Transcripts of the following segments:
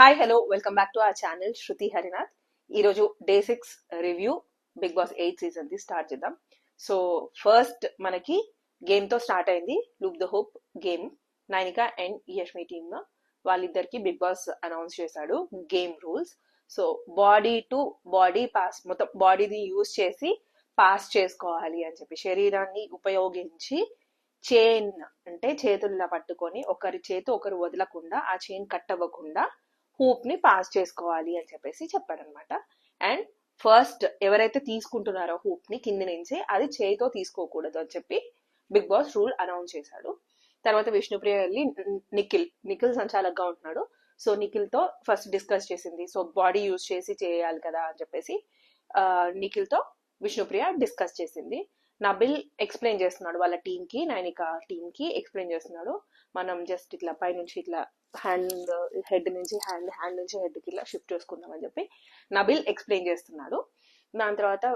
Hi hello welcome back to ఆ channel Shruti Harinath ఈరోజు day six review Bigg Boss eight season the start చేద్దాం. So first మనకి గేమ్తో start అయింది look the hoop game Nainika and Yashmi team వాళ్ళిద్దరికి Bigg boss announce చేశాడు game rules so body to body pass మొత్తం బాడీని use చేసి pass చేసుకోవాలి అని చెప్పి శరీరాన్ని ఉపయోగించి చైన్ అంటే చేతుల్లో పట్టుకొని ఒకరి చేతి ఒకరు వదలకుండా ఆ చైన్ కట్ అవ్వకుండా హూప్ని పాస్ చేసుకోవాలి అని చెప్పేసి చెప్పాడనమాట. అండ్ ఫస్ట్ ఎవరైతే తీసుకుంటున్నారో హూప్ని కింది నుంచి అది చేయితో తీసుకోకూడదు అని చెప్పి బిగ్ బాస్ రూల్ అనౌన్స్ చేశాడు. తర్వాత విష్ణుప్రియ వెళ్ళి నిఖిల్ నిఖిల్ సంచాలకుగా ఉంటున్నాడు. సో నిఖిల్తో ఫస్ట్ డిస్కస్ చేసింది. సో బాడీ యూజ్ చేసి చేయాలి కదా అని చెప్పేసి నిఖిల్తో నిఖిల్తో విష్ణుప్రియ డిస్కస్ చేసింది. నబిల్ ఎక్స్ప్లెయిన్ చేస్తున్నాడు వాళ్ళ టీమ్కి నైనిక టీమ్కి ఎక్స్ప్లెయిన్ చేస్తున్నాడు. మనం జస్ట్ ఇట్లా పైనుంచి ఇట్లా హ్యాండ్ హెడ్ నుంచి హ్యాండ్ హ్యాండ్ నుంచి హెడ్కి షిఫ్ట్ చేసుకుందాం అని చెప్పి నబిల్ ఎక్స్ప్లెయిన్ చేస్తున్నాడు. దాని తర్వాత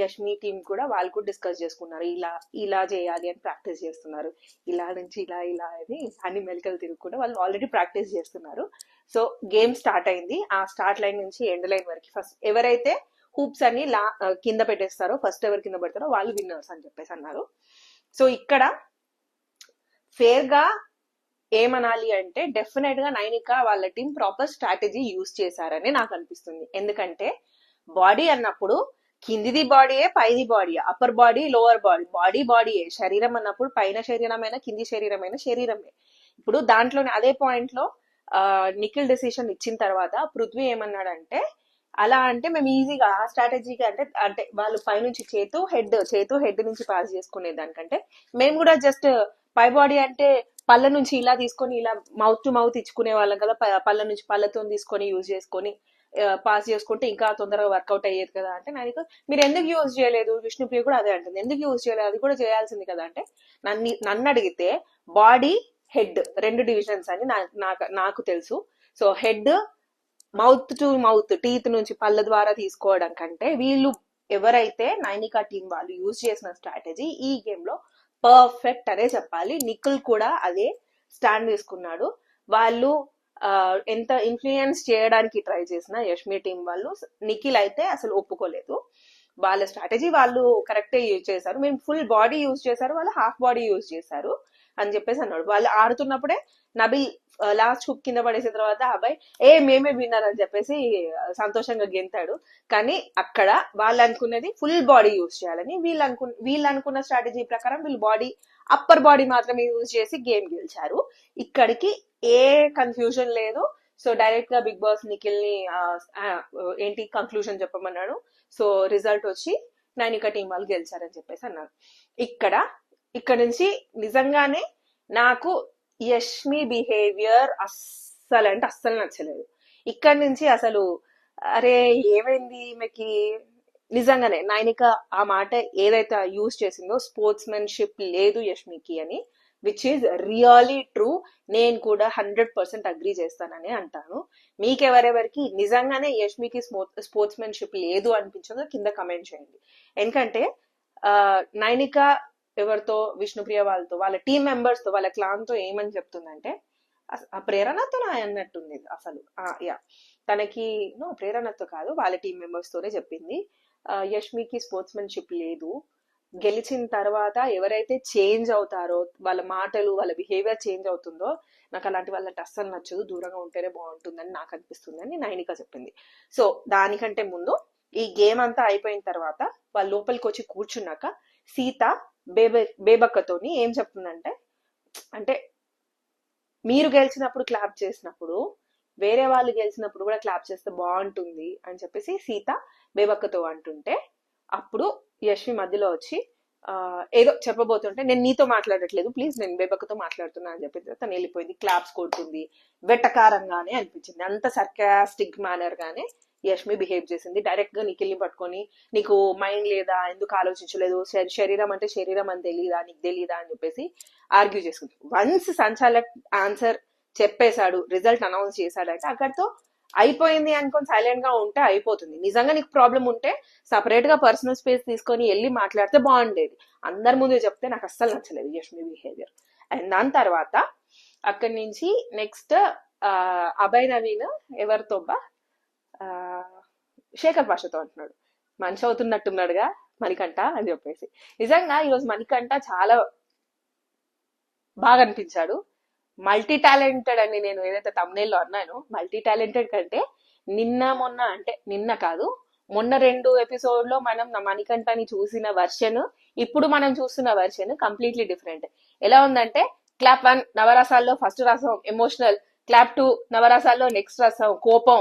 యష్మి టీం కూడా వాళ్ళు కూడా డిస్కస్ చేసుకున్నారు. ఇలా ఇలా చేయాలి అని ప్రాక్టీస్ చేస్తున్నారు. ఇలా నుంచి ఇలా ఇలా అని అన్ని మెలికలు తిరుగుకుంటూ వాళ్ళు ఆల్రెడీ ప్రాక్టీస్ చేస్తున్నారు. సో గేమ్ స్టార్ట్ అయింది. ఆ స్టార్ట్ లైన్ నుంచి ఎండ్ లైన్ వరకు ఫస్ట్ ఎవరైతే హూప్స్ అన్ని లా కింద పెట్టేస్తారో ఫస్ట్ ఎవరు కింద పెడతారో వాళ్ళు విన్నర్స్ అని చెప్పేసి అన్నారు. సో ఇక్కడ ఫేర్గా ఏమనాలి అంటే డెఫినెట్గా నైనిక వాళ్ళ టీం ప్రాపర్ స్ట్రాటజీ యూజ్ చేశారని నాకు అనిపిస్తుంది. ఎందుకంటే బాడీ అన్నప్పుడు కిందిది బాడీయే పైది body upper body lower body body బాడీయే శరీరం అన్నప్పుడు పైన శరీరమైన కింది శరీరమైన శరీరమే. ఇప్పుడు దాంట్లోనే అదే పాయింట్లో నిఖిల్ డెసిషన్ ఇచ్చిన తర్వాత పృథ్వీ ఏమన్నాడంటే అలా అంటే మేము ఈజీగా ఆ స్ట్రాటజీగా అంటే అంటే వాళ్ళు పైనుంచి చేతు హెడ్ చేతు హెడ్ నుంచి పాస్ చేసుకునే దానికంటే మేము కూడా జస్ట్ పై బాడీ అంటే పళ్ళ నుంచి ఇలా తీసుకొని ఇలా మౌత్ టు మౌత్ ఇచ్చుకునే వాళ్ళం కదా ప- పళ్ళ నుంచి పళ్ళతో తీసుకొని యూజ్ చేసుకొని పాస్ చేసుకుంటే ఇంకా తొందరగా వర్కౌట్ అయ్యేది కదా అంటే నాకు మీరు ఎందుకు యూజ్ చేయలేదు? విష్ణుప్రియ కూడా అదే అంటుంది. ఎందుకు యూజ్ చేయలేదు? అది కూడా చేయాల్సింది కదా అంటే నన్ను నన్ను అడిగితే బాడీ హెడ్ రెండు డివిజన్స్ అని నాకు నాకు తెలుసు. So head mouth to mouth teeth నుంచి పళ్ళ ద్వారా తీసుకోవడం కంటే వీళ్ళు ఎవరైతే నైనికా టీం వాళ్ళు యూజ్ చేసిన స్ట్రాటజీ ఈ గేమ్లో పర్ఫెక్ట్ అనే చెప్పాలి. నిఖిల్ కూడా అదే స్టాండ్ తీసుకున్నాడు. వాళ్ళు ఎంత ఇన్ఫ్లుయెన్స్ చేయడానికి ట్రై చేసిన యష్మి టీం వాళ్ళు నిఖిల్ అయితే అసలు ఒప్పుకోలేదు. వాళ్ళ స్ట్రాటజీ వాళ్ళు కరెక్టే యూజ్ చేశారు. మేము ఫుల్ బాడీ యూజ్ చేశారు. వాళ్ళు హాఫ్ బాడీ యూజ్ చేశారు. అని చెప్పేసి అన్నాడు. వాళ్ళు ఆడుతున్నప్పుడే నబిల్ లాస్ట్ హుక్ కింద పడేసిన తర్వాత అబ్బాయి ఏ మేమే విన్నారని అని చెప్పేసి సంతోషంగా గెంతాడు. కానీ అక్కడ వాళ్ళు అనుకున్నది ఫుల్ బాడీ యూజ్ చేయాలని వీళ్ళు అనుకు వీళ్ళు అనుకున్న స్ట్రాటజీ ప్రకారం వీళ్ళు బాడీ అప్పర్ బాడీ మాత్రమే యూజ్ చేసి గేమ్ గెలిచారు. ఇక్కడికి ఏ కన్ఫ్యూజన్ లేదు. సో డైరెక్ట్గా బిగ్ బాస్ నిఖిల్ని ఏంటి కంక్లూజన్ చెప్పమన్నాడు. సో రిజల్ట్ వచ్చి నైనిక టీం వాళ్ళు గెలిచారని చెప్పేసి అన్నారు. ఇక్కడ ఇక్కడ నుంచి నిజంగానే నాకు యష్మి బిహేవియర్ అస్సలు అంటే అస్సలు నచ్చలేదు. ఇక్కడ నుంచి అసలు అరే ఏమైంది ఈమెకి? నిజంగానే నైనిక ఆ మాట ఏదైతే యూజ్ చేసిందో స్పోర్ట్స్ మెన్షిప్ లేదు యష్మికి అని విచ్ ఈజ్ రియలీ ట్రూ నేను కూడా హండ్రెడ్ పర్సెంట్ అగ్రీ చేస్తానని అంటాను. మీకెవరెవరికి నిజంగానే యష్మికి స్పోర్ట్స్ మెన్షిప్ లేదు అనిపించిందో కింద కమెంట్ చేయండి. ఎందుకంటే నైనిక ఎవరితో విష్ణుప్రియ వాళ్ళతో వాళ్ళ టీం మెంబర్స్తో వాళ్ళ క్లాన్తో ఏమని చెప్తుందంటే ఆ ప్రేరణతో అన్నట్టుంది అసలు. యా తనకి నో ప్రేరణతో కాదు వాళ్ళ టీం మెంబర్స్ తోనే చెప్పింది. యష్మికి స్పోర్ట్స్ మెన్షిప్ లేదు. గెలిచిన తర్వాత ఎవరైతే చేంజ్ అవుతారో వాళ్ళ మాటలు వాళ్ళ బిహేవియర్ చేంజ్ అవుతుందో నాకు అలాంటి వాళ్ళంటే అస్సలు నచ్చదు. దూరంగా ఉంటేనే బాగుంటుందని నాకు అనిపిస్తుంది అని నైనిక చెప్పింది. సో దానికంటే ముందు ఈ గేమ్ అంతా అయిపోయిన తర్వాత వాళ్ళ లోపలికి వచ్చి కూర్చున్నాక సీత బేబ బేబక్కతోని ఏం చెప్తుందంటే అంటే మీరు గెలిచినప్పుడు క్లాప్ చేసినప్పుడు వేరే వాళ్ళు గెలిచినప్పుడు కూడా క్లాప్ చేస్తే బాగుంటుంది అని చెప్పేసి సీత బేబక్కతో అంటుంటే అప్పుడు యశ్వి మధ్యలో వచ్చి ఏదో చెప్పబోతుంటే నేను నీతో మాట్లాడట్లేదు ప్లీజ్ నేను బేబక్కతో మాట్లాడుతున్నా అని చెప్పిన తర్వాత తను వెళ్ళిపోయింది క్లాప్స్ కొడుతుంది వెటకారంగానే అనిపించింది అంత సర్కాస్టిక్ మేనర్ గానే యష్మి బిహేవ్ చేసింది. డైరెక్ట్గా నిఖిల్ని పట్టుకొని నీకు మైండ్ లేదా ఎందుకు ఆలోచించలేదు? శరీరం అంటే శరీరం అని తెలియదా నీకు తెలియదా అని చెప్పేసి ఆర్గ్యూ చేసుకుంది. వన్స్ సంచాలక్ ఆన్సర్ చెప్పేశాడు రిజల్ట్ అనౌన్స్ చేశాడంటే అక్కడితో అయిపోయింది అనుకొని సైలెంట్గా ఉంటే అయిపోతుంది. నిజంగా నీకు ప్రాబ్లం ఉంటే సపరేట్గా పర్సనల్ స్పేస్ తీసుకొని వెళ్ళి మాట్లాడితే బాగుండేది. అందరి ముందు చెప్తే నాకు అస్సలు నచ్చలేదు యష్మి బిహేవియర్ అండ్ దాని తర్వాత అక్కడి నుంచి నెక్స్ట్ అభయ్ నవీన్ ఎవరితో బా ఆ, శేఖర్ భాషతో అంటున్నాడు. మనిషి అవుతున్నట్టున్నాడుగా మణికంఠ అని చెప్పేసి. నిజంగా ఈరోజు మణికంఠ చాలా బాగా అనిపించాడు మల్టీ టాలెంటెడ్ అని నేను ఏదైతే తమ్నేల్లో అన్నానో మల్టీ టాలెంటెడ్ కంటే నిన్న మొన్న అంటే నిన్న కాదు మొన్న రెండు ఎపిసోడ్లో మనం మణికంఠని చూసిన వర్షన్ ఇప్పుడు మనం చూస్తున్న వర్షన్ కంప్లీట్లీ డిఫరెంట్. ఎలా ఉందంటే క్లాప్ వన్ నవరసాల్లో ఫస్ట్ రసం ఎమోషనల్ క్లాప్ టూ నవరసాల్లో నెక్స్ట్ రసం కోపం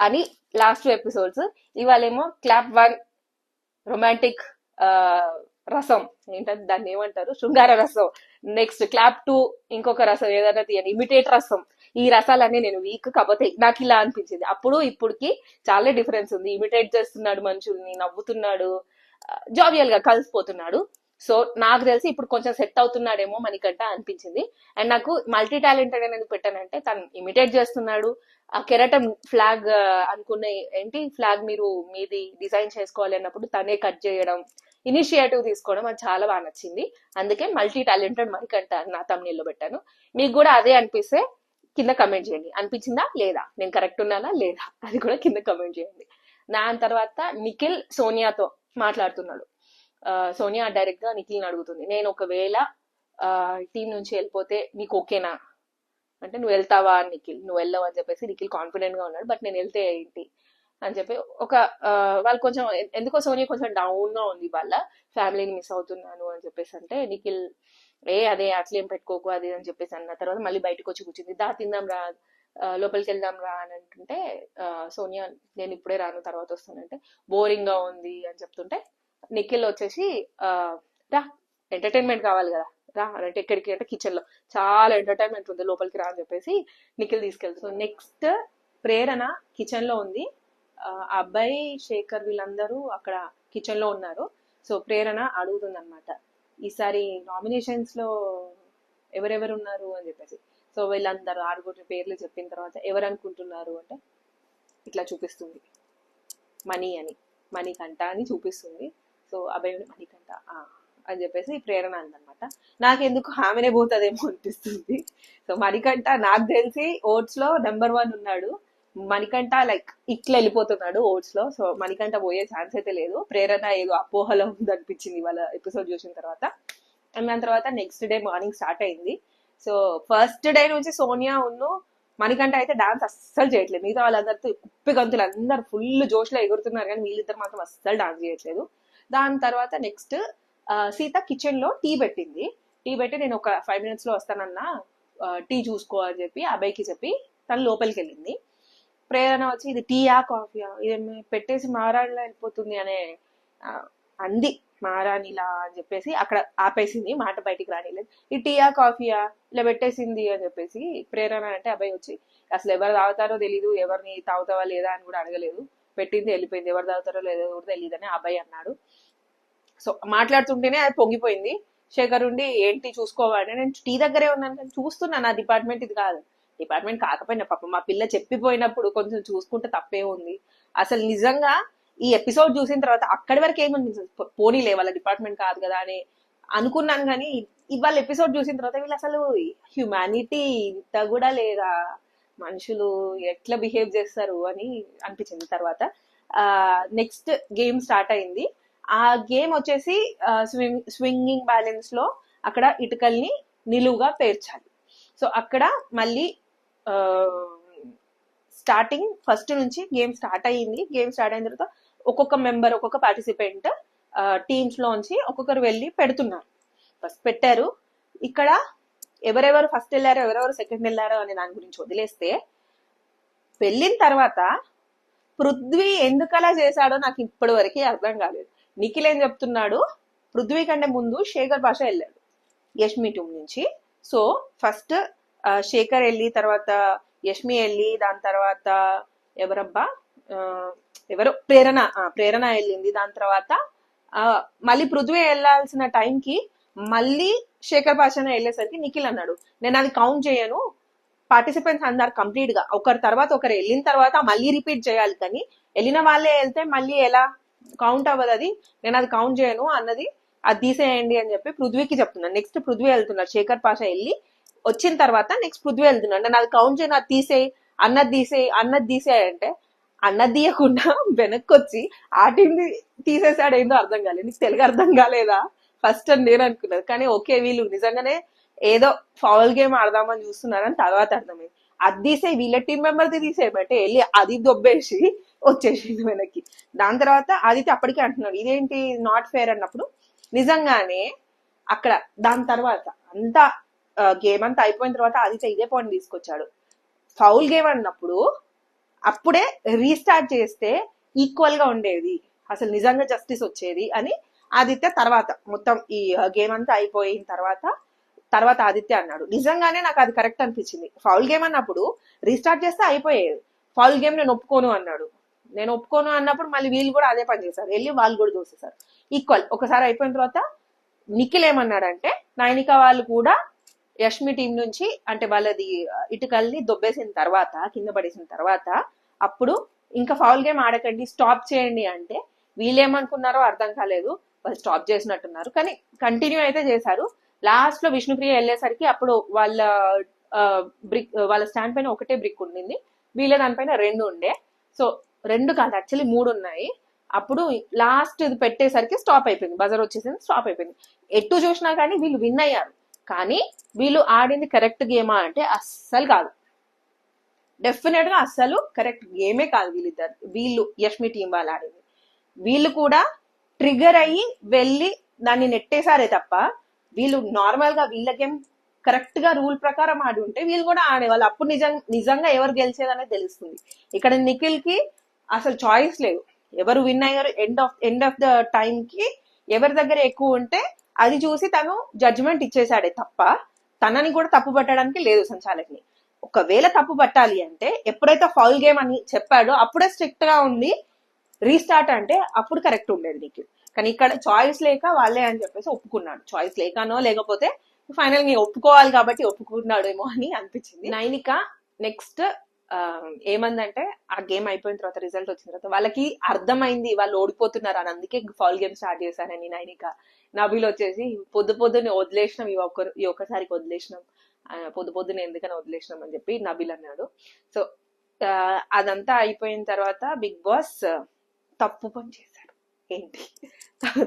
అని లాస్ట్ టూ ఎపిసోడ్స్ ఇవాళేమో క్లాప్ వన్ రొమాంటిక్ రసం. ఏంటంటే దాన్ని ఏమంటారు? శృంగార రసం. నెక్స్ట్ క్లాప్ టూ ఇంకొక రసం ఏదైనా తీయండి. ఇమిటేట్ రసం. ఈ రసాలన్నీ నేను వీక్ కాకపోతే నాకు ఇలా అనిపించింది. అప్పుడు ఇప్పుడుకి చాలా డిఫరెన్స్ ఉంది. ఇమిటేట్ చేస్తున్నాడు మనుషుల్ని నవ్వుతున్నాడు జావియల్గా కలిసిపోతున్నాడు. సో నాకు తెలిసి ఇప్పుడు కొంచెం సెట్ అవుతున్నాడేమో మనకంట అనిపించింది. అండ్ నాకు మల్టీ టాలెంటెడ్ అనేది పెట్టానంటే తను ఇమిటేట్ చేస్తున్నాడు. ఆ కెరటం ఫ్లాగ్ అనుకున్న ఏంటి? ఫ్లాగ్ మీరు మీది డిజైన్ చేసుకోవాలి అన్నప్పుడు తనే కట్ చేయడం ఇనిషియేటివ్ తీసుకోవడం అది చాలా బాగా నచ్చింది. అందుకే మల్టీ టాలెంటెడ్ మణికంఠ నా తమ్ముళ్ళు పెట్టాను. మీకు కూడా అదే అనిపిస్తే కింద కమెంట్ చేయండి. అనిపించిందా? లేదా? నేను కరెక్ట్ ఉన్నానా? లేదా? అది కూడా కింద కమెంట్ చేయండి. దాని తర్వాత నిఖిల్ సోనియాతో మాట్లాడుతున్నాడు. సోనియా డైరెక్ట్గా నిఖిల్ని అడుగుతుంది. నేను ఒకవేళ టీం నుంచి వెళ్ళిపోతే నీకు ఓకేనా? అంటే నువ్వు వెళ్తావా నిఖిల్? నువ్వు వెళ్ళవు అని చెప్పేసి నిఖిల్ కాన్ఫిడెంట్గా ఉన్నాడు. బట్ నేను వెళ్తే ఏంటి? అని చెప్పి ఒక వాళ్ళు కొంచెం ఎందుకో సోనియా కొంచెం డౌన్గా ఉంది వాళ్ళ ఫ్యామిలీని మిస్ అవుతున్నాను అని చెప్పేసి అంటే నిఖిల్ ఏ అదే అట్లేం పెట్టుకోకు అది అని చెప్పేసి అన్న తర్వాత మళ్ళీ బయటకు వచ్చి కూర్చుంది. దా తిందాం రా లోపలికి వెళ్దాం రా అని అంటుంటే సోనియా నేను ఇప్పుడే రాను తర్వాత వస్తానంటే బోరింగ్గా ఉంది అని చెప్తుంటే నిఖిల్ వచ్చేసి రా ఎంటర్టైన్మెంట్ కావాలి కదా రా అంటే ఎక్కడికి అంటే కిచెన్లో. చాలా ఎంటర్టైన్మెంట్ ఉంది లోపలికి రా అని చెప్పేసి నిఖిల్ తీసుకెళ్తాడు సో నెక్స్ట్ ప్రేరణ కిచెన్లో ఉంది. ఆ అబ్బాయి శేఖర్ వీళ్ళందరూ అక్కడ కిచెన్లో ఉన్నారు. సో ప్రేరణ అడుగుతుంది అనమాట ఈసారి నామినేషన్స్లో ఎవరెవరు ఉన్నారు అని చెప్పేసి. సో వీళ్ళందరూ ఆరుగురు పేర్లు చెప్పిన తర్వాత ఎవరు అనుకుంటున్నారు అంటే ఇట్లా చూపిస్తుంది. మనీ అని. మనీ కంట అని చూపిస్తుంది. సో అబ్బాయి మనీ కంట అని చెప్పేసి ప్రేరణ అందనమాట నాకెందుకు ఆమెనే పోతుందేమో అనిపిస్తుంది. సో మణికంఠ నాకు తెలిసి ఓట్స్లో నెంబర్ వన్ ఉన్నాడు. మణికంఠ లైక్ ఇట్లా వెళ్ళిపోతున్నాడు ఓట్స్లో. సో మణికంఠ పోయే ఛాన్స్ అయితే లేదు. ప్రేరణ ఏదో అపోహలో ఉంది అనిపించింది వాళ్ళ ఎపిసోడ్ చూసిన తర్వాత. అండ్ దాని తర్వాత నెక్స్ట్ డే మార్నింగ్ స్టార్ట్ అయింది. సో ఫస్ట్ డే నుంచి సోనియా ఉన్ను మణికంఠ అయితే డాన్స్ అస్సలు చేయట్లేదు. మిగతా వాళ్ళందరితో కుప్పి గంతులు అందరు ఫుల్ జోష్లో ఎగురుతున్నారు. కానీ వీళ్ళిద్దరు మాత్రం అస్సలు డాన్స్ చేయట్లేదు. దాని తర్వాత నెక్స్ట్ సీత కిచెన్లో టీ పెట్టింది. టీ పెట్టి నేను ఒక ఫైవ్ మినిట్స్లో వస్తానన్నా టీ చూసుకో అని చెప్పి అబ్బాయికి చెప్పి తను లోపలికి వెళ్ళింది ప్రేరణ వచ్చి ఇది టీయా కాఫీయా ఇది పెట్టేసి మారాణిలా వెళ్ళిపోతుంది అనే అంది. మారాణిలా అని చెప్పేసి అక్కడ ఆపేసింది. మాట బయటికి రానిలేదు. ఇది టీయా కాఫీయా ఇలా పెట్టేసింది అని చెప్పేసి ప్రేరణ అంటే అబ్బాయి వచ్చి అసలు ఎవరు తాగుతారో తెలీదు. ఎవరిని తాగుతావా లేదా అని కూడా అడగలేదు. పెట్టింది వెళ్ళిపోయింది. ఎవరు తాగుతారో లేదో కూడా తెలియదు అని అబ్బాయి అన్నాడు. సో మాట్లాడుతుంటేనే అది పొంగిపోయింది. శేఖర్ ఉండి ఏంటి చూసుకోవాలి? నేను టీ దగ్గరే ఉన్నాను కానీ చూస్తున్నాను నా డిపార్ట్మెంట్ ఇది కాదు. డిపార్ట్మెంట్ కాకపోయినా పాప మా పిల్ల చెప్పిపోయినప్పుడు కొంచెం చూసుకుంటే తప్పే ఉంది. అసలు నిజంగా ఈ ఎపిసోడ్ చూసిన తర్వాత అక్కడి వరకు ఏమనిపించింది పోనీ పోనీలే వాళ్ళ డిపార్ట్మెంట్ కాదు కదా అని అనుకున్నాను కానీ ఇవాళ ఎపిసోడ్ చూసిన తర్వాత వీళ్ళు అసలు హ్యుమానిటీ ఇంత కూడా లేదా? మనుషులు ఎట్లా బిహేవ్ చేస్తారు అని అనిపించింది తర్వాత. నెక్స్ట్ గేమ్ స్టార్ట్ అయింది. ఆ గేమ్ వచ్చేసి స్వింగ్ స్వింగింగ్ బ్యాలెన్స్లో అక్కడ ఇటుకల్ని నిలువుగా పేర్చాలి. సో అక్కడ మళ్ళీ స్టార్టింగ్ ఫస్ట్ నుంచి గేమ్ స్టార్ట్ అయ్యింది. గేమ్ స్టార్ట్ అయిన తర్వాత ఒక్కొక్క మెంబర్ ఒక్కొక్క పార్టిసిపెంట్ టీమ్స్ లోంచి ఒక్కొక్కరు వెళ్ళి పెడుతున్నారు. ఫస్ట్ పెట్టారు. ఇక్కడ ఎవరెవరు ఫస్ట్ వెళ్ళారో ఎవరెవరు సెకండ్ వెళ్ళారో అనే దాని గురించి వదిలేస్తే వెళ్ళిన తర్వాత పృథ్వీ ఎందుకలా చేశాడో నాకు ఇప్పటి వరకు అర్థం కాలేదు. నిఖిల్ ఏం చెప్తున్నాడు? పృథ్వీ కంటే ముందు శేఖర్ భాష వెళ్ళాడు. యష్మి టూమ్ నుంచి. సో ఫస్ట్ శేఖర్ వెళ్ళి తర్వాత యష్మి వెళ్ళి దాని తర్వాత ఎవరబ్బా? ఎవరు ఎవరో? ప్రేరణ. ఆ, ప్రేరణ వెళ్ళింది. దాని తర్వాత మళ్ళీ పృథ్వీ వెళ్ళాల్సిన టైంకి మళ్ళీ శేఖర్ భాషన వెళ్ళేసరికి నిఖిల్ అన్నాడు నేను అది కౌంట్ చేయను. పార్టిసిపెంట్స్ అందరు కంప్లీట్గా. ఒకరి తర్వాత ఒకరు వెళ్ళిన తర్వాత మళ్ళీ రిపీట్ చేయాలి. కానీ వెళ్ళిన వాళ్ళే వెళ్తే మళ్ళీ ఎలా? కౌంట్ అవ్వదు అది నేను అది కౌంట్ చేయను అన్నది అది తీసేయండి అని చెప్పి పృథ్వీకి చెప్తున్నాను నెక్స్ట్ పృథ్వీ వెళ్తున్నాడు శేఖర్ పాష వెళ్ళి వచ్చిన తర్వాత నెక్స్ట్ పృథ్వీ వెళ్తున్నాడు నాది కౌంట్ చేయను అది తీసేయి అన్నది తీసేయి అన్నది తీసేయంటే అన్నది తీయకుండా వెనక్కి వచ్చి ఆ టీం తీసేసాడు ఏందో అర్థం కాలేదు. నీకు తెలుగు అర్థం కాలేదా? ఫస్ట్ అని నేను అనుకున్నాను కానీ ఓకే వీళ్ళు నిజంగానే ఏదో ఫౌల్ గేమ్ ఆడదామని చూస్తున్నారని తర్వాత అర్థమైంది. అది తీసే వీళ్ళ టీం మెంబర్ది తీసేయమంటే వెళ్ళి అది దొబ్బేసి వచ్చేసింది వెనక్కి. దాని తర్వాత ఆదిత్య అప్పటికే అంటున్నాడు ఇదేంటి నాట్ ఫేర్ అన్నప్పుడు? నిజంగానే అక్కడ దాని తర్వాత అంతా గేమ్ అంతా అయిపోయిన తర్వాత ఆదిత్య ఇదే పాయింట్ తీసుకొచ్చాడు. ఫౌల్ గేమ్ అన్నప్పుడు అప్పుడే రీస్టార్ట్ చేస్తే ఈక్వల్గా ఉండేది. అసలు నిజంగా జస్టిస్ వచ్చేది అని ఆదిత్య తర్వాత మొత్తం ఈ గేమ్ అంతా అయిపోయిన తర్వాత తర్వాత ఆదిత్య అన్నాడు. నిజంగానే నాకు అది కరెక్ట్ అనిపించింది. ఫౌల్ గేమ్ అన్నప్పుడు రీస్టార్ట్ చేస్తే అయిపోయేది. ఫౌల్ గేమ్ నేను ఒప్పుకోను అన్నాడు. నేను ఒప్పుకోను అన్నప్పుడు మళ్ళీ వీళ్ళు కూడా అదే పని చేశారు. వెళ్ళి వాళ్ళు కూడా దోసేశారు ఈక్వల్ ఒకసారి అయిపోయిన తర్వాత నిఖిల్ ఏమన్నాడంటే నైనిక వాళ్ళు కూడా యష్మి టీం నుంచి అంటే వాళ్ళది ఇటుకల్ని దొబ్బేసిన తర్వాత కింద పడేసిన తర్వాత అప్పుడు ఇంకా ఫౌల్ గేమ్ ఆడకండి స్టాప్ చేయండి అంటే వీళ్ళేమనుకున్నారో అర్థం కాలేదు. వాళ్ళు స్టాప్ చేసినట్టున్నారు. కానీ కంటిన్యూ అయితే చేశారు. లాస్ట్లో విష్ణుప్రియ వెళ్ళేసరికి అప్పుడు వాళ్ళ బ్రిక్ వాళ్ళ స్టాండ్ పైన ఒకటే బ్రిక్ ఉండింది. వీళ్ళ దానిపైన రెండు ఉండే. సో రెండు కాదు యాక్చువల్లీ మూడు ఉన్నాయి అప్పుడు లాస్ట్ ఇది పెట్టేసరికి స్టాప్ అయిపోయింది. బజర్ వచ్చేసింది స్టాప్ అయిపోయింది. ఎటు చూసినా కానీ వీళ్ళు విన్ అయ్యారు. కానీ వీళ్ళు ఆడింది కరెక్ట్ గేమా అంటే అస్సలు కాదు. డెఫినెట్గా అస్సలు కరెక్ట్ గేమే కాదు వీళ్ళిద్దరు. వీళ్ళు యష్మి టీం వాళ్ళు ఆడింది. వీళ్ళు కూడా ట్రిగర్ అయ్యి వెళ్ళి దాన్ని నెట్టేశారే తప్ప వీళ్ళు నార్మల్గా వీళ్ళ గేమ్ కరెక్ట్గా రూల్ ప్రకారం ఆడి ఉంటే వీళ్ళు కూడా ఆడేవాళ్ళు. అప్పుడు నిజం నిజంగా ఎవరు గెలిచేదనేది తెలుస్తుంది. ఇక్కడ నిఖిల్కి అసలు చాయిస్ లేదు. ఎవరు విన్ అయ్యారు end of end of the time కి ఎవరి దగ్గర ఎక్కువ ఉంటే అది చూసి తను జడ్జిమెంట్ ఇచ్చేసాడే తప్ప తనని కూడా తప్పు పట్టడానికి లేదు సంచాలకుని. ఒకవేళ తప్పు పట్టాలి అంటే ఎప్పుడైతే ఫౌల్ గేమ్ అని చెప్పాడో అప్పుడే స్ట్రిక్ట్గా ఉంది రీస్టార్ట్ అంటే అప్పుడు కరెక్ట్ ఉండేది నీకు. కానీ ఇక్కడ చాయిస్ లేక వాళ్ళే అని చెప్పేసి ఒప్పుకున్నాడు. చాయిస్ లేకనో లేకపోతే ఫైనల్గా ఒప్పుకోవాలి కాబట్టి ఒప్పుకున్నాడేమో అని అనిపించింది. నైనిక నెక్స్ట్ ఏమందంటే ఆ గేమ్ అయిపోయిన తర్వాత రిజల్ట్ వచ్చిన తర్వాత వాళ్ళకి అర్థమైంది వాళ్ళు ఓడిపోతున్నారు అని. అందుకే ఫౌల్ గేమ్ స్టార్ట్ చేశానని ఇక నవీలు వచ్చేసి పొద్దు పొద్దున్న వదిలేసినాం ఈ ఒక్క ఈ ఒక్కసారికి వదిలేసినాం. పొద్దు పొద్దున ఎందుకని వదిలేసినాం అని చెప్పి నబీల్ అన్నాడు. సో అదంతా అయిపోయిన తర్వాత బిగ్ బాస్ తప్పు పని చేశాడు. ఏంటి?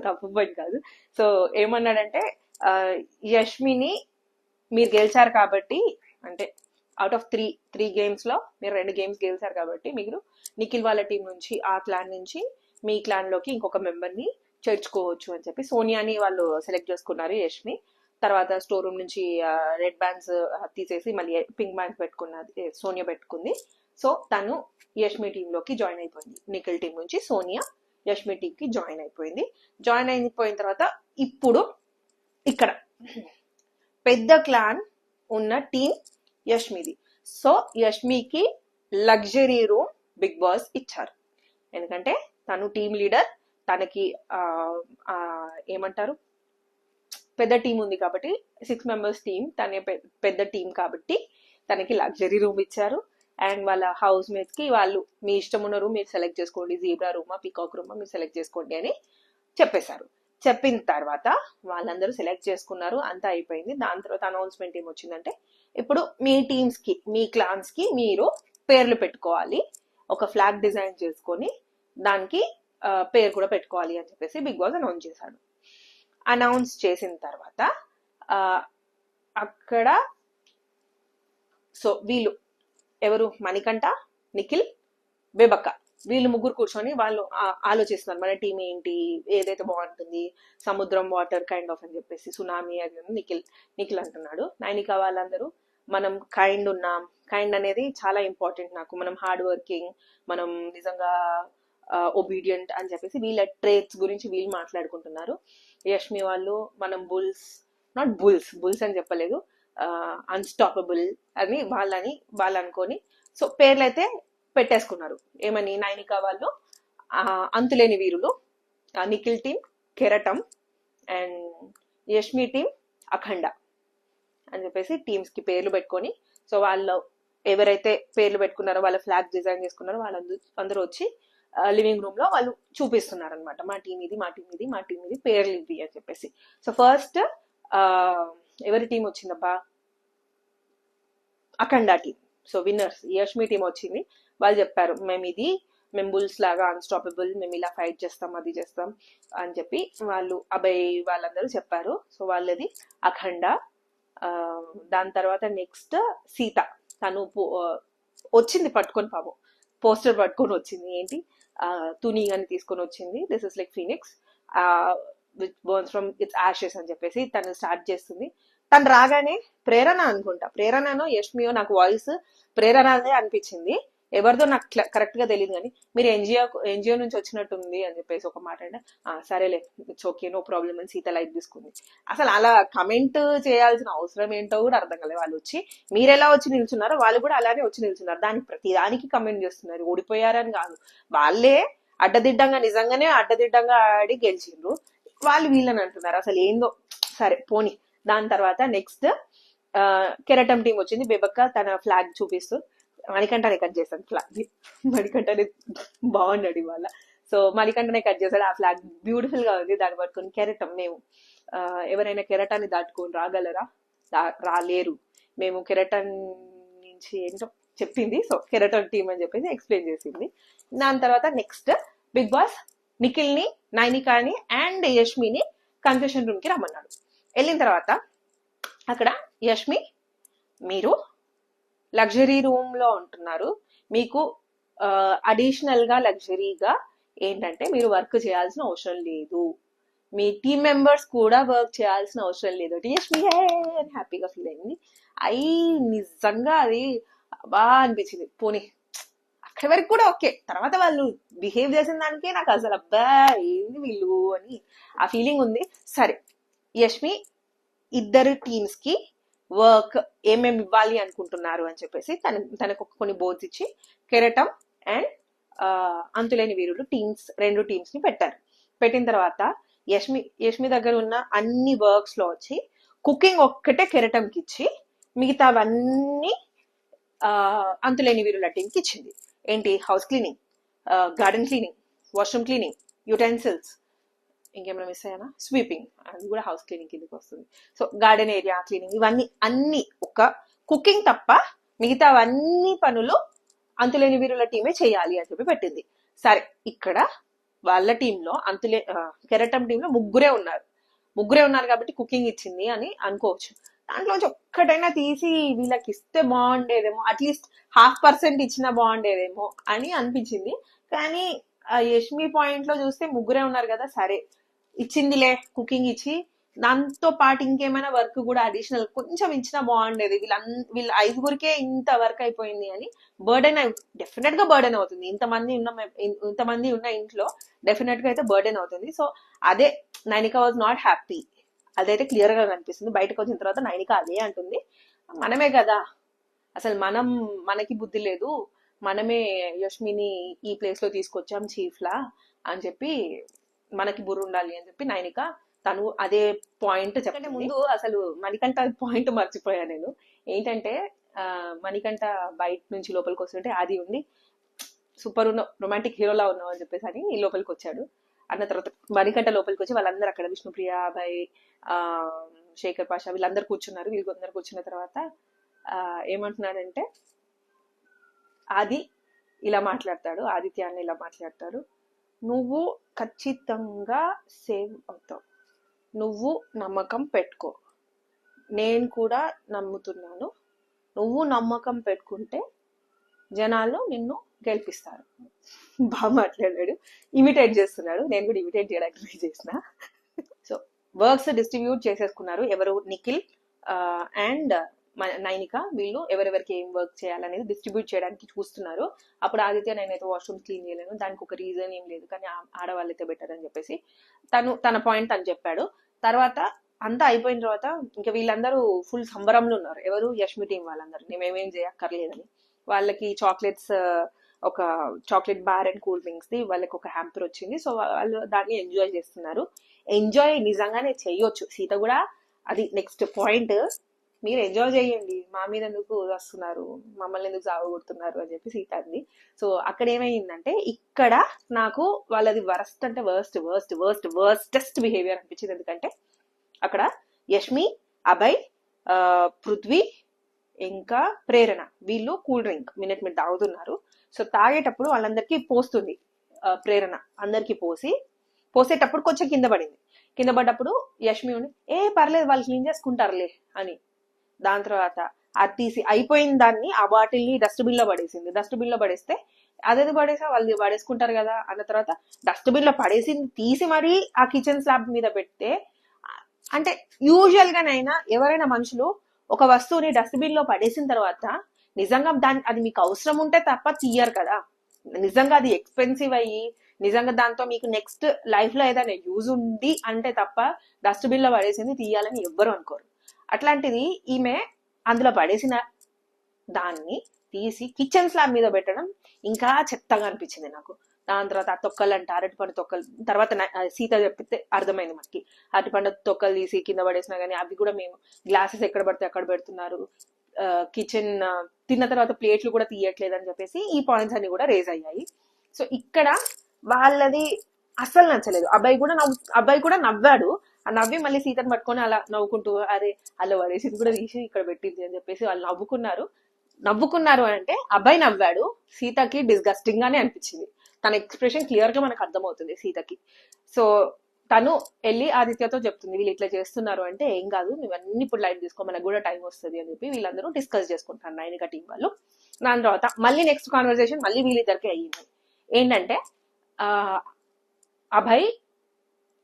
తప్పు పని కాదు. సో ఏమన్నాడంటే యష్మిని మీరు గెలిచారు కాబట్టి అంటే అవుట్ ఆఫ్ త్రీ త్రీ గేమ్స్లో మీరు రెండు గేమ్స్ గెలిచారు కాబట్టి మీరు నిఖిల్ వాళ్ళ టీం నుంచి ఆ క్లాన్ నుంచి మీ క్లాన్లోకి ఇంకొక మెంబర్ని చేర్చుకోవచ్చు అని చెప్పి సోనియాని వాళ్ళు సెలెక్ట్ చేసుకున్నారు యష్మి. తర్వాత స్టోర్ రూమ్ నుంచి రెడ్ బ్యాండ్స్ తీసేసి మళ్ళీ పింక్ బ్యాండ్స్ పెట్టుకున్నది సోనియా పెట్టుకుంది. సో తను యష్మి టీంలోకి జాయిన్ అయిపోయింది. నిఖిల్ టీం నుంచి సోనియా యష్మి టీంకి జాయిన్ అయిపోయింది. జాయిన్ అయిపోయిన తర్వాత ఇప్పుడు ఇక్కడ పెద్ద క్లాన్ ఉన్న టీం యష్మిది. సో యష్మికి లగ్జరీ రూమ్ బిగ్ బాస్ ఇచ్చారు. ఎందుకంటే తను టీం లీడర్ తనకి ఏమంటారు? పెద్ద టీం ఉంది కాబట్టి సిక్స్ మెంబర్స్ టీం తనే పెద్ద టీం కాబట్టి తనకి లగ్జరీ రూమ్ ఇచ్చారు. అండ్ వాళ్ళ హౌస్ మేట్స్కి వాళ్ళు మీ ఇష్టం ఉన్న రూమ్ మీరు సెలెక్ట్ చేసుకోండి జీబ్రా రూమా పికాక్ రూమా మీరు సెలెక్ట్ చేసుకోండి అని చెప్పేశారు. చెప్పిన తర్వాత వాళ్ళందరూ సెలెక్ట్ చేసుకున్నారు. అంతా అయిపోయింది. దాని తర్వాత అనౌన్స్మెంట్ ఏమొచ్చిందంటే ఇప్పుడు మీ టీమ్స్కి మీ క్లాన్స్కి మీరు పేర్లు పెట్టుకోవాలి. ఒక ఫ్లాగ్ డిజైన్ చేసుకొని దానికి పేరు కూడా పెట్టుకోవాలి అని చెప్పేసి బిగ్ బాస్ అనౌన్స్ చేశాడు. అనౌన్స్ చేసిన తర్వాత అక్కడ సో వీళ్ళు ఎవరు? మణికంఠ నిఖిల్ బేబక్క. వీళ్ళు ముగ్గురు కూర్చొని వాళ్ళు ఆలోచిస్తున్నారు. మన టీం ఏంటి? ఏదైతే బాగుంటుంది? సముద్రం వాటర్ కైండ్ ఆఫ్ అని చెప్పేసి సునామీ అది అని నిఖిల్ నిఖిల్ అంటున్నాడు. నైనిక వాళ్ళందరూ మనం కైండ్ ఉన్నాం. కైండ్ అనేది చాలా ఇంపార్టెంట్ నాకు. మనం హార్డ్ వర్కింగ్ మనం నిజంగా ఒబీడియంట్ అని చెప్పేసి వీళ్ళ ట్రేట్స్ గురించి వీళ్ళు మాట్లాడుకుంటున్నారు. యష్మి వాళ్ళు మనం బుల్స్ నాట్ బుల్స్ బుల్స్ అని చెప్పలేదు. అన్స్టాపబుల్ అని వాళ్ళని వాళ్ళు అనుకొని సో పేర్లు అయితే పెట్టేసుకున్నారు. ఏమని నైనిక వాళ్ళు అంతులేని వీరులు నిఖిల్ టీం కెరటం అండ్ యష్మి టీం అఖండ అని చెప్పేసి టీమ్స్కి పేర్లు పెట్టుకొని సో వాళ్ళు ఎవరైతే పేర్లు పెట్టుకున్నారో వాళ్ళ ఫ్లాగ్ డిజైన్ చేసుకున్నారో వాళ్ళందరూ అందరూ వచ్చి లివింగ్ రూమ్లో వాళ్ళు చూపిస్తున్నారు అనమాట మా టీం ఇది మా టీం ఇది మా టీం ఇది పేర్లు ఇవి అని చెప్పేసి. సో ఫస్ట్ ఎవరి team వచ్చిందబ్బా? Akhanda team so winners Yashmi team వచ్చింది. వాళ్ళు చెప్పారు మేము ఇది మేము బుల్స్ లాగా అన్స్టాపబుల్ మేము ఇలా ఫైట్ చేస్తాం అది చేస్తాం అని చెప్పి వాళ్ళు అభయ్ వాళ్ళందరూ చెప్పారు. సో వాళ్ళది అఖండ. దాని తర్వాత నెక్స్ట్ సీత. తను పో- వచ్చింది పట్టుకొని పాపం. పోస్టర్ పట్టుకొని వచ్చింది. ఏంటి? తుని అని తీసుకొని వచ్చింది. This is like phoenix with bones from its ashes అని చెప్పేసి తను స్టార్ట్ చేస్తుంది. తను రాగానే ప్రేరణ అనుకుంటా. ప్రేరణనో యష్మియో నాకు వాయిస్ ప్రేరణదే అనిపించింది. ఎవరిదో నాకు కరెక్ట్గా తెలియదు కానీ మీరు ఎన్జిఓ ఎన్జిఓ నుంచి వచ్చినట్టుంది అని చెప్పేసి ఒక మాట అంటే. "ఆ, సరేలే ఇట్స్ ఓకే నో ప్రాబ్లమ్ అని సీత లైట్ తీసుకుంది. అసలు అలా కమెంట్ చేయాల్సిన అవసరం ఏంటో కూడా అర్థం కాలేదు. వాళ్ళు వచ్చి మీరు ఎలా వచ్చి నిల్చున్నారో వాళ్ళు కూడా అలానే వచ్చి నిల్చున్నారు. దానికి ప్రతి దానికి కమెంట్ చేస్తున్నారు. ఓడిపోయారని కాదు. వాళ్ళే అడ్డదిడ్డంగా నిజంగానే అడ్డదిడ్డంగా ఆడి గెలిచిండ్రు. వాళ్ళు వీళ్ళని అంటున్నారు. అసలు ఏందో సరే పోని. దాని తర్వాత నెక్స్ట్ కెరటం టీం వచ్చింది. బేబక్క తన ఫ్లాగ్ చూపిస్తూ మణికంఠనే కట్ చేశాను ఫ్లాగ్ మణికంఠనే బాగున్నాడు ఇవాళ. సో మణికంఠనే కట్ చేశాడు ఆ ఫ్లాగ్ బ్యూటిఫుల్గా ఉంది. దాన్ని పట్టుకుని కెరటం మేము. ఎవరైనా కెరటాన్ని దాటుకొని రాగలరా? రాలేరు. మేము కెరటం నుంచి ఏంటో చెప్పింది. సో కెరటన్ టీం అని చెప్పేసి ఎక్స్ప్లెయిన్ చేసింది. దాని తర్వాత నెక్స్ట్ బిగ్ బాస్ నిఖిల్ని నైనికాని అండ్ యష్మిని కన్ఫెషన్ రూమ్కి రమ్మన్నాడు. వెళ్ళిన తర్వాత అక్కడ యష్మి మీరు లగ్జరీ రూమ్లో ఉంటున్నారు. మీకు అడిషనల్గా లగ్జరీగా ఏంటంటే మీరు వర్క్ చేయాల్సిన అవసరం లేదు. మీ టీమ్ మెంబర్స్ కూడా వర్క్ చేయాల్సిన అవసరం లేదు. అంటే అని హ్యాపీగా ఫీల్ అయింది. అయి నిజంగా అది బాగా అనిపించింది. పోనీ అక్కడి వరకు కూడా ఓకే. తర్వాత వాళ్ళు బిహేవ్ చేసిన దానికే నాకు అసలు అబ్బా ఏంది వీళ్ళు అని ఆ ఫీలింగ్ ఉంది. సరే యష్మి ఇద్దరు టీమ్స్కి వర్క్ ఏమేమి ఇవ్వాలి అనుకుంటున్నారు అని చెప్పేసి తన తనకు కొన్ని బోర్డ్స్ ఇచ్చి కెరటం అండ్ అంతులేని వీరుడు టీమ్స్ రెండు టీమ్స్ని పెట్టారు. పెట్టిన తర్వాత యష్మి యష్మి దగ్గర ఉన్న అన్ని వర్క్స్లో వచ్చి కుకింగ్ ఒక్కటే కెరటంకి ఇచ్చి మిగతావన్నీ అవన్నీ అంతులేని వీరుల టీంకి ఇచ్చింది. ఏంటి? House cleaning garden cleaning washroom cleaning utensils ఇంకేమైనా మిస్ అయ్యానా? స్వీపింగ్ అది కూడా హౌస్ క్లీనింగ్ కిందకి వస్తుంది. సో గార్డెన్ ఏరియా క్లీనింగ్ ఇవన్నీ అన్ని ఒక కుకింగ్ తప్ప మిగతా అవన్నీ పనులు అంతులేని వీరుల టీమే చేయాలి అని చెప్పి పెట్టింది. సరే ఇక్కడ వాళ్ళ టీంలో అంతులే కెరటం టీంలో ముగ్గురే ఉన్నారు. ముగ్గురే ఉన్నారు కాబట్టి కుకింగ్ ఇచ్చింది అని అనుకోవచ్చు. దాంట్లోంచి ఒక్కటైనా తీసి వీళ్ళకి ఇస్తే బాగుండేదేమో అట్లీస్ట్ హాఫ్ పర్సెంట్ ఇచ్చినా బాగుండేదేమో అని అనిపించింది. కానీ ఆ యష్మి పాయింట్లో చూస్తే ముగ్గురే ఉన్నారు కదా సరే. ఇచ్చిందిలే కుకింగ్ ఇచ్చి. దాంతో పాటు ఇంకేమైనా వర్క్ కూడా అడిషనల్ కొంచెం ఇచ్చినా బాగుండేది. వీళ్ళ వీళ్ళ ఐదుగురికే ఇంత వర్క్ అయిపోయింది అని బర్డెన్ డెఫినెట్గా బర్డెన్ అవుతుంది. ఇంతమంది ఉన్న ఇంతమంది ఉన్న ఇంట్లో డెఫినెట్గా అయితే బర్డెన్ అవుతుంది. సో అదే నైనిక వాజ్ నాట్ హ్యాపీ అదైతే క్లియర్గా కనిపిస్తుంది. బయటకు వచ్చిన తర్వాత నైనిక అదే అంటుంది. మనమే కదా. అసలు మనం మనకి బుద్ధి లేదు. మనమే యష్మిని ఈ ప్లేస్లో తీసుకొచ్చాం చీఫ్ లా అని చెప్పి మనకి బుర్ర ఉండాలి అని చెప్పి నైనిక తను అదే పాయింట్ చెప్పండి ముందు అసలు మణికంఠ పాయింట్ మర్చిపోయా నేను. ఏంటంటే మణికంఠ బయట నుంచి లోపలికి వస్తుంటే అది ఉండి సూపర్ ఉన్న రొమాంటిక్ హీరోలా ఉన్నావు అని చెప్పేసి అని లోపలికి వచ్చాడు. అన్న తర్వాత మణికంఠ లోపలికి వచ్చి వాళ్ళందరూ అక్కడ విష్ణుప్రియ అభయ్ ఆ శేఖర్ పాషా వీళ్ళందరూ కూర్చున్నారు. వీళ్ళందరూ కూర్చున్న తర్వాత ఆ, ఏమంటున్నాడంటే ఆది ఇలా మాట్లాడతాడు ఆదిత్య అన్న ఇలా మాట్లాడతాడు నువ్వు ఖచ్చితంగా సేవ్ అవుతావు. నువ్వు నమ్మకం పెట్టుకో. నేను కూడా నమ్ముతున్నాను. నువ్వు నమ్మకం పెట్టుకుంటే జనాలు నిన్ను గెలిపిస్తారు. బాగా మాట్లాడాడు. ఇమిటేట్ చేస్తున్నాడు. నేను కూడా ఇమిటేట్ చేయడానికి ట్రై చేసిన. సో వర్క్స్ డిస్ట్రిబ్యూట్ చేసేసుకున్నారు ఎవరు? నిఖిల్ అండ్ నైనిక వీళ్ళు ఎవరెవరికి ఏం వర్క్ చేయాలనేది డిస్ట్రిబ్యూట్ చేయడానికి చూస్తున్నారు. అప్పుడు ఆదిత్య నేనైతే వాష్రూమ్ క్లీన్ చేయలేను. దానికి ఒక రీజన్ ఏం లేదు. కానీ ఆ- ఆడవాళ్ళైతే బెటర్ అని చెప్పేసి తను తన పాయింట్ తను చెప్పాడు. తర్వాత అంతా అయిపోయిన తర్వాత ఇంకా వీళ్ళందరూ ఫుల్ సంబరంలో ఉన్నారు. ఎవరు? యష్మి టీం వాళ్ళందరూ. మేమేం చేయక్కర్లేదని. వాళ్ళకి చాక్లెట్స్ ఒక chocolate bar and cool drinks the వాళ్ళకి ఒక హ్యాంపర్ వచ్చింది. సో వాళ్ళు దాన్ని ఎంజాయ్ చేస్తున్నారు. ఎంజాయ్ నిజంగానే చేయొచ్చు. సీత కూడా అది నెక్స్ట్ పాయింట్. మీరు ఎంజాయ్ చేయండి. మా మీద ఎందుకు వస్తున్నారు? మమ్మల్ని ఎందుకు సాగుగొడుతున్నారు అని చెప్పి సీత అంది. సో అక్కడ ఏమైందంటే ఇక్కడ నాకు వాళ్ళది వరస్ట్ అంటే worst worst worst worstest behaviour అనిపించింది. ఎందుకంటే అక్కడ యష్మి అభయ్ పృథ్వీ ఇంకా ప్రేరణ. వీళ్ళు కూల్ డ్రింక్. మినిట్ మినిట్ తాగుతున్నారు. సో తాగేటప్పుడు వాళ్ళందరికీ పోస్తుంది ప్రేరణ. అందరికీ పోసి పోసేటప్పుడు కొంచెం కింద పడింది. కింద పడ్డప్పుడు యష్మి ఉండి ఏ పర్లేదు వాళ్ళు క్లీన్ చేసుకుంటారులే అని దాని తర్వాత అది తీసి అయిపోయిన దాన్ని ఆ బాటిల్ని డస్ట్బిన్లో పడేసింది. డస్ట్బిన్లో పడేస్తే అదేది పడేసా? వాళ్ళు పడేసుకుంటారు కదా! అన్న తర్వాత డస్ట్బిన్లో పడేసింది తీసి మరీ ఆ కిచెన్ స్లాబ్ మీద పెడితే అంటే యూజువల్ గానైనా ఎవరైనా మనుషులు ఒక వస్తువుని డస్ట్బిన్లో పడేసిన తర్వాత నిజంగా దాని అది మీకు అవసరం ఉంటే తప్ప తీయరు కదా! నిజంగా అది ఎక్స్పెన్సివ్ అయ్యి నిజంగా దాంతో మీకు నెక్స్ట్ లైఫ్లో ఏదైనా యూజ్ ఉంది అంటే తప్ప డస్ట్బిన్లో పడేసింది తీయాలని ఎవ్వరు అనుకోరు. అట్లాంటిది ఈమె అందులో పడేసిన దాన్ని తీసి కిచెన్ స్లాబ్ మీద పెట్టడం ఇంకా చెత్తగా అనిపించింది నాకు. దాని తర్వాత ఆ తొక్కలు అంటే అరటిపండు తొక్కలు తర్వాత సీత చెప్తే అర్థమైంది మనకి. అరటిపండు తొక్కలు తీసి కింద పడేసినా కానీ అవి కూడా మేము గ్లాసెస్ ఎక్కడ పడితే అక్కడ పెడుతున్నారు. కిచెన్ తిన్న తర్వాత ప్లేట్లు కూడా తీయట్లేదు అని చెప్పేసి ఈ పాయింట్స్ అన్ని కూడా రేజ్ అయ్యాయి. సో ఇక్కడ వాళ్ళది అస్సలు నచ్చలేదు. అబ్బాయి కూడా నవ్వు అబ్బాయి కూడా నవ్వాడు. ఆ నవ్వి మళ్ళీ సీతను పట్టుకొని అలా నవ్వుకుంటూ అరే అలా పడేసింది కూడా తీసి ఇక్కడ పెట్టింది అని చెప్పేసి వాళ్ళు నవ్వుకున్నారు. నవ్వుకున్నారు అంటే అబ్బాయి నవ్వాడు సీతకి డిస్గస్టింగ్ గానే అనిపించింది. తన ఎక్స్ప్రెషన్ క్లియర్గా మనకు అర్థమవుతుంది సీతకి. సో తను వెళ్ళి ఆదిత్యతో చెప్తుంది వీళ్ళు ఇట్లా చేస్తున్నారు అంటే ఏం కాదు నువ్వన్నీ ఇప్పుడు లైట్ తీసుకో మనకు కూడా టైం వస్తుంది అని చెప్పి వీళ్ళందరూ డిస్కస్ చేసుకుంటారు నైన్ టీం వాళ్ళు. దాని తర్వాత మళ్ళీ నెక్స్ట్ కాన్వర్సేషన్ మళ్ళీ వీళ్ళిద్దరికి అయ్యింది. ఏంటంటే అభయ్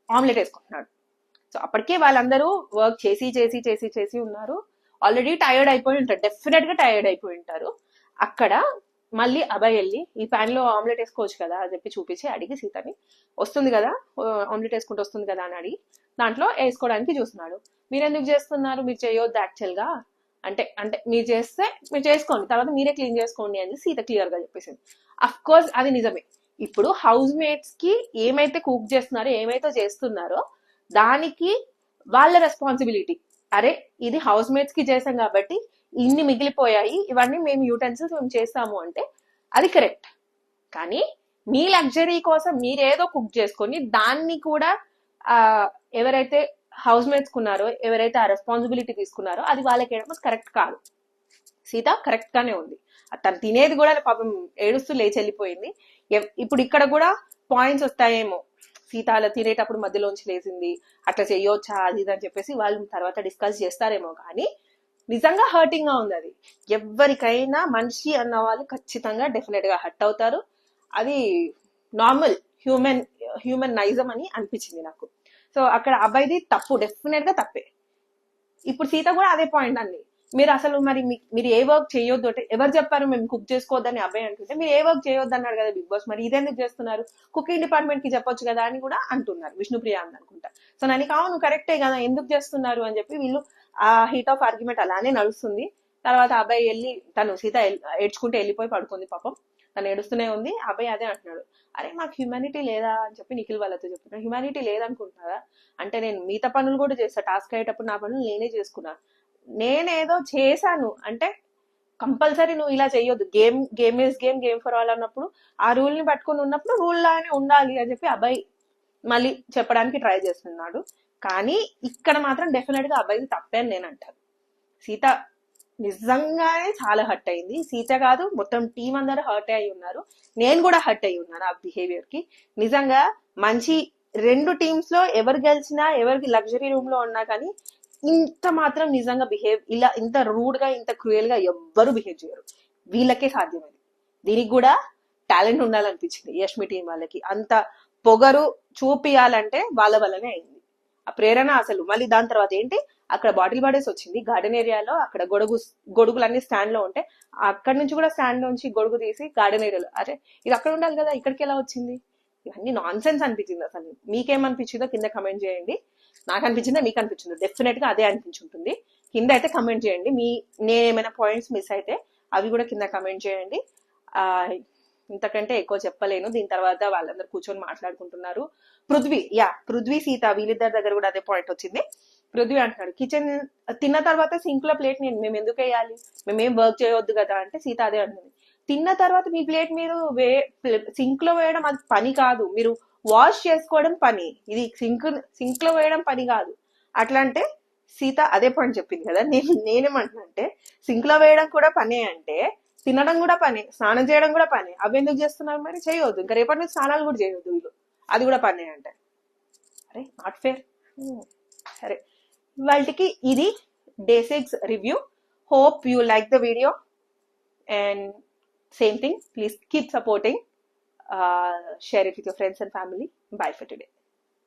ఆమ్లెట్ వేసుకుంటున్నాడు. సో అప్పటికే వాళ్ళందరూ వర్క్ చేసి చేసి చేసి చేసి ఉన్నారు. ఆల్రెడీ టైర్డ్ అయిపోయి ఉంటారు. డెఫినెట్గా టైర్డ్ అయిపోయి ఉంటారు. అక్కడ మళ్ళీ అభయ్ వెళ్ళి ఈ ప్యాన్లో ఆమ్లెట్ వేసుకోవచ్చు కదా? అని చెప్పి చూపించి అడిగి సీతని వస్తుంది కదా? ఆమ్లెట్ వేసుకుంటూ వస్తుంది కదా? అని అడిగి దాంట్లో వేసుకోవడానికి చూస్తున్నాడు. మీరు ఎందుకు చేస్తున్నారు? మీరు చేయొద్దు యాక్చువల్గా? అంటే అంటే మీరు చేస్తే మీరు చేసుకోండి. తర్వాత మీరే క్లీన్ చేసుకోండి అని సీత క్లియర్గా చెప్పేసింది. అఫ్ కోర్స్ అది నిజమే. ఇప్పుడు హౌస్ మేట్స్కి ఏమైతే కుక్ చేస్తున్నారో ఏమైతే చేస్తున్నారో దానికి వాళ్ళ రెస్పాన్సిబిలిటీ అరే ఇది హౌస్ మేట్స్కి చేసాం కాబట్టి ఇన్ని మిగిలిపోయాయి ఇవన్నీ మేము యూటెన్సిల్స్ మేము చేస్తాము అంటే అది కరెక్ట్ కానీ మీ లగ్జరీ కోసం మీరేదో కుక్ చేసుకొని దాన్ని కూడా ఎవరైతే హౌస్ మేట్స్ ఉన్నారో ఎవరైతే ఆ రెస్పాన్సిబిలిటీ తీసుకున్నారో అది వాళ్ళకి వేయడం కరెక్ట్ కాదు. సీత కరెక్ట్ గానే ఉంది. తను తినేది కూడా పాపం ఏడుస్తూ లేచి వెళ్ళిపోయింది. ఇప్పుడు ఇక్కడ కూడా పాయింట్స్ వస్తాయేమో. సీత అలా తినేటప్పుడు మధ్యలోంచి లేచింది. అట్లా చేయొచ్చా? అది అని చెప్పేసి వాళ్ళు తర్వాత డిస్కస్ చేస్తారేమో కానీ నిజంగా హర్టింగ్గా ఉంది అది. ఎవరికైనా మనిషి అన్న వాళ్ళు ఖచ్చితంగా డెఫినెట్గా హర్ట్ అవుతారు. అది నార్మల్ హ్యూమన్ హ్యూమన్ నైజం అని అనిపించింది నాకు. సో అక్కడ అబ్బాయిది తప్పు డెఫినెట్గా తప్పే. ఇప్పుడు సీత కూడా అదే పాయింట్ అండి మీరు అసలు మరి మీరు ఏ వర్క్ చేయొద్దు అంటే ఎవరు చెప్పారు మేము కుక్ చేసుకోవద్దని అబ్బాయి అంటుంటే మీరు ఏ వర్క్ చేయొద్దు అన్నాడు కదా బిగ్ బాస్ మరి ఇదెందుకు చేస్తున్నారు? కుకింగ్ డిపార్ట్మెంట్కి చెప్పొచ్చు కదా అని కూడా అంటున్నారు విష్ణుప్రియ అని అనుకుంటా. సో నాకు అవును కరెక్టే కదా ఎందుకు చేస్తున్నారు? అని చెప్పి వీళ్ళు ఆ హీట్ ఆఫ్ ఆర్గ్యుమెంట్ అలానే నడుస్తుంది. తర్వాత అబ్బాయి వెళ్ళి తను సీత ఏడ్చుకుంటే వెళ్ళిపోయి పడుకుంది పాపం. తను ఏడుస్తూనే ఉంది. అబ్బాయి అదే అంటున్నాడు అరే మాకు హ్యుమానిటీ లేదా? అని చెప్పి నిఖిల్ వాళ్ళతో చెప్తున్నాడు హ్యుమానిటీ లేదనుకుంటున్నారా? అంటే నేను మిగతా పనులు కూడా చేస్తా టాస్క్ అయ్యేటప్పుడు నా పనులు నేనే చేసుకున్నాను నేనేదో చేశాను. అంటే కంపల్సరీ నువ్వు ఇలా చేయొద్దు game game is game game for all అన్నప్పుడు ఆ రూల్ని ఉన్నప్పుడు రూల్ లాగానే ఉండాలి అని చెప్పి అబ్బాయి మళ్ళీ చెప్పడానికి ట్రై చేస్తున్నాడు. కానీ ఇక్కడ మాత్రం డెఫినెట్గా అబ్బాయిది తప్పే నేను అంటాను. సీత నిజంగానే చాలా హర్ట్ అయింది. సీత కాదు మొత్తం టీం అందరూ హర్ట్ అయి ఉన్నారు. నేను కూడా హర్ట్ అయి ఉన్నాను ఆ బిహేవియర్కి. నిజంగా మంచి రెండు టీమ్స్లో ఎవరు గెలిచినా ఎవరికి లగ్జరీ రూమ్లో ఉన్నా కానీ ఇంత మాత్రం నిజంగా బిహేవ్ ఇలా ఇంత రూడ్గా ఇంత క్రూయల్గా ఎవ్వరు బిహేవ్ చేయరు. వీళ్ళకే సాధ్యమైంది. దీనికి కూడా టాలెంట్ ఉండాలనిపించింది యష్మి టీం వాళ్ళకి. అంత పొగరు చూపియాలంటే వాళ్ళ వల్లనే అయింది. ఆ ప్రేరణ అసలు. మళ్ళీ దాని తర్వాత ఏంటి? అక్కడ బాటిల్ పడేసి వచ్చింది. గార్డెన్ ఏరియాలో అక్కడ గొడుగు గొడుగులన్నీ స్టాండ్లో ఉంటే అక్కడ నుంచి కూడా స్టాండ్ నుంచి గొడుగు తీసి గార్డెన్ ఏరియాలో. అరే ఇది అక్కడ ఉండాలి కదా ఇక్కడికి ఎలా వచ్చింది? ఇవన్నీ నాన్ సెన్స్ అనిపించింది అసలు. మీకేమనిపించిందో కింద కమెంట్ చేయండి. నాకు అనిపించిందా మీకు అనిపించింది డెఫినెట్గా అదే అనిపించుంటుంది. కింద అయితే కమెంట్ చేయండి. మీ నేను ఏమైనా పాయింట్స్ మిస్ అయితే అవి కూడా కింద కమెంట్ చేయండి. ఇంతకంటే ఎక్కువ చెప్పలేను. దీని తర్వాత వాళ్ళందరూ కూర్చొని మాట్లాడుకుంటున్నారు. పృథ్వీ యా పృథ్వీ సీత వీళ్ళిద్దరి దగ్గర కూడా అదే పాయింట్ వచ్చింది. పృథ్వీ అంటున్నాడు కిచెన్ తిన్న తర్వాత సింక్లో ప్లేట్ నేను మేము ఎందుకు వేయాలి? మేమేం వర్క్ చేయవద్దు కదా? అంటే సీత అదే అంటుంది. తిన్న తర్వాత మీ ప్లేట్ మీరు వే సింక్లో వేయడం అది పని కాదు. మీరు వాష్ చేసుకోవడం పని. ఇది సింక్ సింక్లో వేయడం పని కాదు. అట్లా అంటే సీత అదే పాయింట్ చెప్పింది కదా. నేను నేనేమంటున్నా అంటే సింక్లో వేయడం కూడా పనే అంటే తినడం కూడా పనే స్నానం చేయడం కూడా పనే. అవి ఎందుకు చేస్తున్నారు మరి? చేయవద్దు. ఇంకా రేపటి నుంచి స్నానాలు కూడా చేయవద్దు వీళ్ళు. అది కూడా పనే అంటే. అరే నాట్ ఫేర్ hmm. సరే. వాళ్ళకి ఇది day six review hope you like the video and same thing please keep supporting Uh, share it with your friends and family. Bye for today.